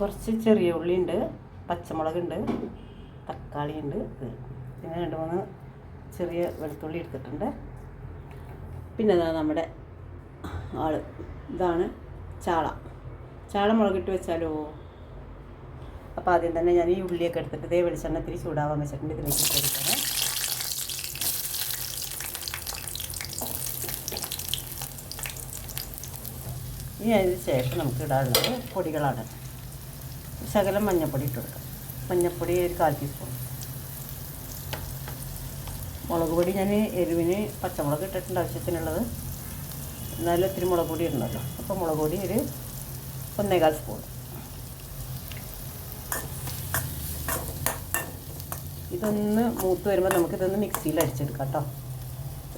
കുറച്ച് ചെറിയ ഉള്ളി ഉണ്ട് പച്ചമുളക് ഉണ്ട് തക്കാളി ഉണ്ട് പിന്നെ രണ്ട് മൂന്ന് ചെറിയ വെളുത്തുള്ളി എടുത്തിട്ടുണ്ട്. പിന്നെ ഇതാ നമ്മുടെ ആൾ ഇതാണ് ചാള. ചാള മുളകിട്ട് വെച്ചാലോ? അപ്പോൾ ആദ്യം തന്നെ ഞാൻ ഈ ഉള്ളിയൊക്കെ എടുത്തിട്ട് ഇതേ വെളിച്ചെണ്ണ ഇത്തിരി ചൂടാവാൻ വെച്ചിട്ടുണ്ട് ഇതിലേക്ക് കൊടുക്കണേ. ഇനി അതിന് ശേഷം നമുക്ക് ഇടാനുള്ളത് പൊടികളാണ്. ശകലം മഞ്ഞപ്പൊടി ഇട്ട് കൊടുക്കാം. മഞ്ഞൾപ്പൊടി ഒരു കാൽ ടീസ്പൂൺ. മുളക് പൊടി ഞാൻ എരിവിന് പച്ചമുളക് ഇട്ടിട്ടുണ്ട് ആവശ്യത്തിനുള്ളത്. എന്നാലും ഇത്തിരി മുളക് പൊടി ഇടണമല്ലോ. അപ്പോൾ മുളക് പൊടി ഒരു ഒന്നേകാൽ സ്പൂൺ. ഇതൊന്ന് മൂത്ത് വരുമ്പോൾ നമുക്കിതൊന്ന് മിക്സിയിൽ അടിച്ചെടുക്കാം കേട്ടോ.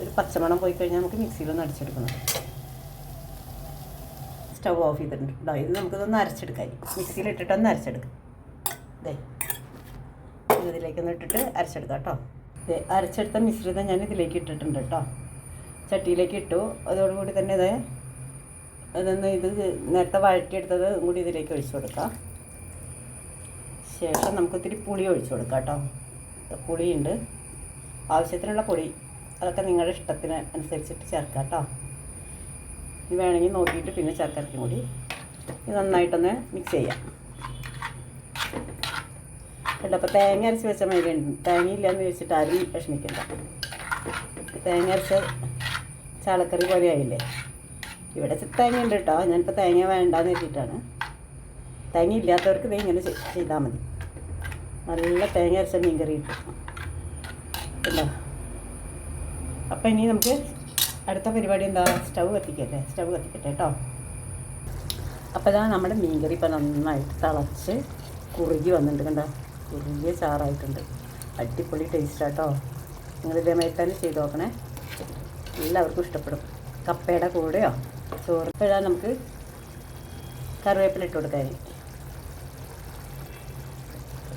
ഒരു പച്ചമണം പോയി കഴിഞ്ഞാൽ നമുക്ക് മിക്സിയിലൊന്ന് അടിച്ചെടുക്കണം. സ്റ്റവ് ഓഫ് ചെയ്തിട്ടുണ്ട്. കേട്ടോ ഇത് നമുക്കിതൊന്ന് അരച്ചെടുക്കാം. മിക്സിയിൽ ഇട്ടിട്ടൊന്ന് അരച്ചെടുക്കാം. ഇതേ ഇതിലേക്കൊന്ന് ഇട്ടിട്ട് അരച്ചെടുക്കാം കേട്ടോ. ഇത് അരച്ചെടുത്ത മിശ്രിതം ഞാൻ ഇതിലേക്ക് ഇട്ടിട്ടുണ്ട് കേട്ടോ. ചട്ടിയിലേക്ക് ഇട്ടു. അതോടുകൂടി തന്നെ ഇത് അതൊന്ന് ഇത് നേരത്തെ വഴറ്റിയെടുത്തത് കൂടി ഇതിലേക്ക് ഒഴിച്ചു കൊടുക്കാം. ശേഷം നമുക്ക് ഇത്തിരി പുളി ഒഴിച്ചു കൊടുക്കാം കേട്ടോ. പുളിയുണ്ട്. ആവശ്യത്തിനുള്ള പൊടി അതൊക്കെ നിങ്ങളുടെ ഇഷ്ടത്തിന് അനുസരിച്ചിട്ട് ചേർക്കാം കേട്ടോ. വേണമെങ്കിൽ നോക്കിയിട്ട് പിന്നെ ശർക്കരയ്ക്കും കൂടി. നന്നായിട്ടൊന്ന് മിക്സ് ചെയ്യാം. കേട്ടോ അപ്പോൾ തേങ്ങ അരച്ച് വെച്ച മതി തേങ്ങ ഇല്ലയെന്ന് ചോദിച്ചിട്ട് ആരും വിഷമിക്കണ്ട. തേങ്ങ അരച്ച് ചാളക്കറി പോലെ ആയില്ലേ? ഇവിടെ തേങ്ങ ഉണ്ട് കേട്ടോ. ഞാനിപ്പോൾ തേങ്ങ വേണ്ടാന്ന് വെച്ചിട്ടാണ് തേങ്ങ ഇല്ലാത്തവർക്ക് ഇത് ഇങ്ങനെ ചെയ്താൽ മതി. നല്ല തേങ്ങ അരച്ച മീൻ കറി കിട്ടും. കേട്ടോ അപ്പം ഇനി നമുക്ക് അടുത്ത പരിപാടി എന്താ? സ്റ്റവ് കത്തിക്കല്ലേ സ്റ്റവ് കത്തിക്കട്ടെ കേട്ടോ. അപ്പോൾ ഇതാ നമ്മുടെ മീൻകറി ഇപ്പം നന്നായിട്ട് തിളച്ച് കുറുകി വന്നിട്ടുണ്ട് കണ്ടോ? കുറുകിയ ചാറായിട്ടുണ്ട്. അടിപൊളി ടേസ്റ്റാട്ടോ നിങ്ങൾ ഇതേമാതിരി തന്നെ ചെയ്ത് നോക്കണേ. എല്ലാവർക്കും ഇഷ്ടപ്പെടും. കപ്പയുടെ കൂടെയോ? ചോറ്. ഇപ്പോഴാണ് നമുക്ക് കറിവേപ്പില ഇട്ട് കൊടുക്കാൻ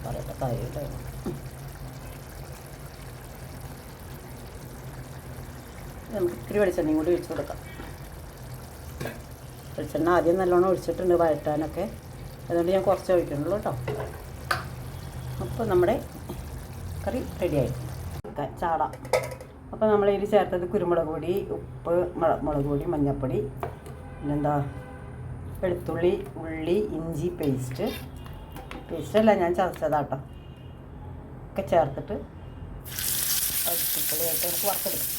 പറയട്ടെ കാര്യമില്ല നമുക്ക് ഇത്തിരി വെളിച്ചെണ്ണയും കൂടി ഒഴിച്ച് കൊടുക്കാം. വെളിച്ചെണ്ണ ആദ്യം നല്ലോണം ഒഴിച്ചിട്ടുണ്ട് വഴറ്റാനൊക്കെ. അതുകൊണ്ട് ഞാൻ കുറച്ച് ഒഴിക്കണുള്ളൂ കേട്ടോ. അപ്പോൾ നമ്മുടെ കറി റെഡിയായി ചാട. അപ്പോൾ നമ്മൾ ഇതിൽ ചേർത്തത് കുരുമുളക് പൊടി ഉപ്പ് മുള- മുളക് പൊടി മഞ്ഞൾപ്പൊടി പിന്നെന്താ വെളുത്തുള്ളി ഉള്ളി ഇഞ്ചി പേസ്റ്റ് പേസ്റ്റല്ല ഞാൻ ചതച്ചതാട്ടോ ഒക്കെ ചേർത്തിട്ട് അടിപൊളിയായിട്ട് നമുക്ക് വറുത്തെടുക്കാം.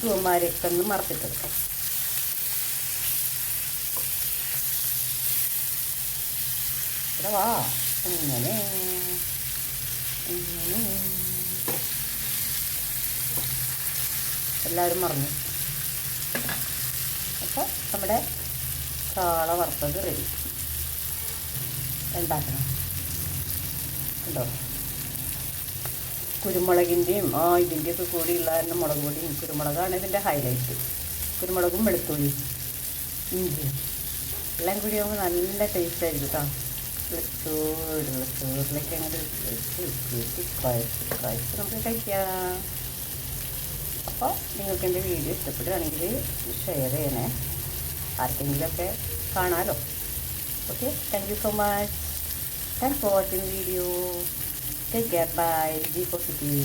ചുവമാരൊക്കെ ഒന്ന് മറത്തിട്ടെടുക്കാം. ഇവിടെ വാ ഇങ്ങനെ എല്ലാവരും മറന്നു. അപ്പോൾ നമ്മുടെ ചാള വറുത്തത് റെഡി. ഉണ്ടാക്കണം ഉണ്ടോ? കുരുമുളകിന്റെയും ആ ഇതിന്റെയൊക്കെ കൂടി ഉള്ളായിരുന്ന മുളക് പൊടിയും കുരുമുളകാണ് ഇതിന്റെ ഹൈലൈറ്റ് കുരുമുളകും വെളുത്തുള്ളിയും. ഇഞ്ചിയും. എല്ലാം കൂടി ആകുമ്പോൾ നല്ല ടേസ്റ്റ് ആയിരിക്കും കേട്ടോ ചോറുള്ള ചോറിലേക്ക് അങ്ങോട്ട് വെച്ച് കൂട്ടി കുഴച്ച് കുഴച്ച് നമുക്ക് കഴിക്കാം അപ്പോൾ നിങ്ങൾക്ക് എന്റെ വീഡിയോ ഇഷ്ടപ്പെടുകയാണെങ്കിൽ ഷെയർ ചെയ്യണേ ആർക്കെങ്കിലുമൊക്കെ കാണാമല്ലോ okay thank you so much thanks for watching video take care bye G positive